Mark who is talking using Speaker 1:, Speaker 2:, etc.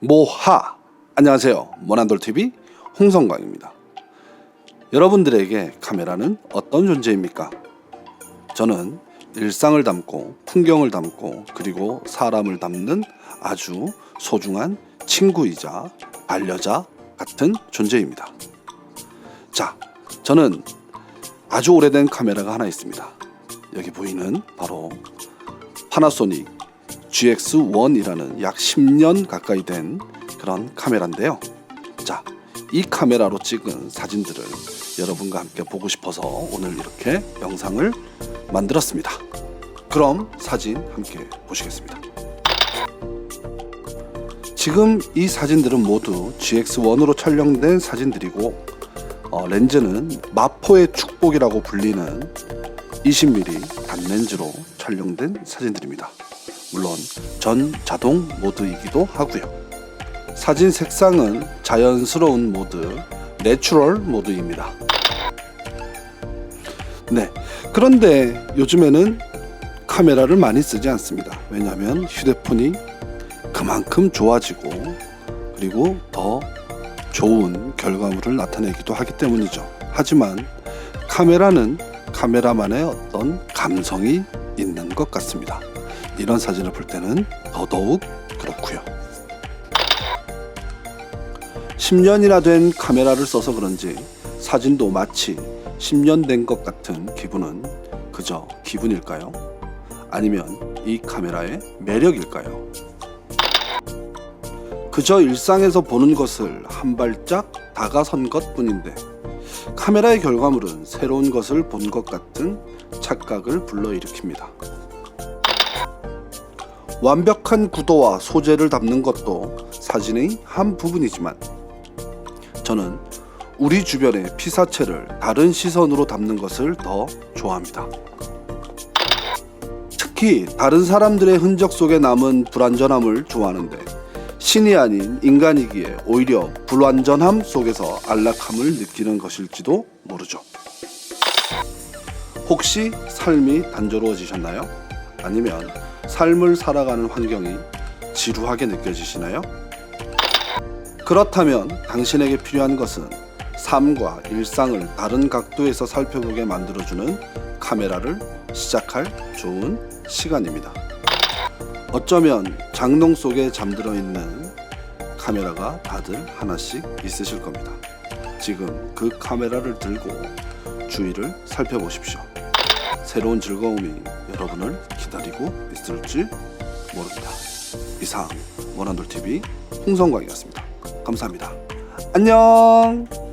Speaker 1: 모하. 안녕하세요. 모난돌TV 홍성광입니다. 여러분들에게 카메라는 어떤 존재입니까? 저는 일상을 담고 풍경을 담고 그리고 사람을 담는 아주 소중한 친구이자 반려자 같은 존재입니다. 자 저는 아주 오래된 카메라가 하나 있습니다. 여기 보이는 바로 파나소닉 GX1이라는 약 10년 가까이 된 그런 카메라인데요. 자, 이 카메라로 찍은 사진들을 여러분과 함께 보고 싶어서 오늘 이렇게 영상을 만들었습니다. 그럼 사진 함께 보시겠습니다. 지금 이 사진들은 모두 GX1으로 촬영된 사진들이고 어, 렌즈는 마포의 축복이라고 불리는 20mm 단렌즈로 촬영된 사진들입니다. 물론 전 자동 모드이기도 하고요. 사진 색상은 자연스러운 모드, 내추럴 모드입니다. 네. 그런데 요즘에는 카메라를 많이 쓰지 않습니다. 왜냐하면 휴대폰이 그만큼 좋아지고 그리고 더 좋은 결과물을 나타내기도 하기 때문이죠. 하지만 카메라는 카메라만의 어떤 감성이 있는 것 같습니다. 이런 사진을 볼 때는 더더욱 그렇고요. 10년이나 된 카메라를 써서 그런지 사진도 마치 10년 된 것 같은 기분은 그저 기분일까요? 아니면 이 카메라의 매력일까요? 그저 일상에서 보는 것을 한 발짝 다가선 것 뿐인데 카메라의 결과물은 새로운 것을 본 것 같은 착각을 불러일으킵니다. 완벽한 구도와 소재를 담는 것도 사진의 한 부분이지만 저는 우리 주변의 피사체를 다른 시선으로 담는 것을 더 좋아합니다. 특히 다른 사람들의 흔적 속에 남은 불완전함을 좋아하는데 신이 아닌 인간이기에 오히려 불완전함 속에서 안락함을 느끼는 것일지도 모르죠. 혹시 삶이 단조로워지셨나요? 아니면 삶을 살아가는 환경이 지루하게 느껴지시나요? 그렇다면 당신에게 필요한 것은 삶과 일상을 다른 각도에서 살펴보게 만들어주는 카메라를 시작할 좋은 시간입니다. 어쩌면 장롱 속에 잠들어 있는 카메라가 다들 하나씩 있으실 겁니다. 지금 그 카메라를 들고 주위를 살펴보십시오. 새로운 즐거움이 여러분을 기다리고 있을지 모릅니다. 이상 원한돌 TV 홍성광이었습니다. 감사합니다. 안녕.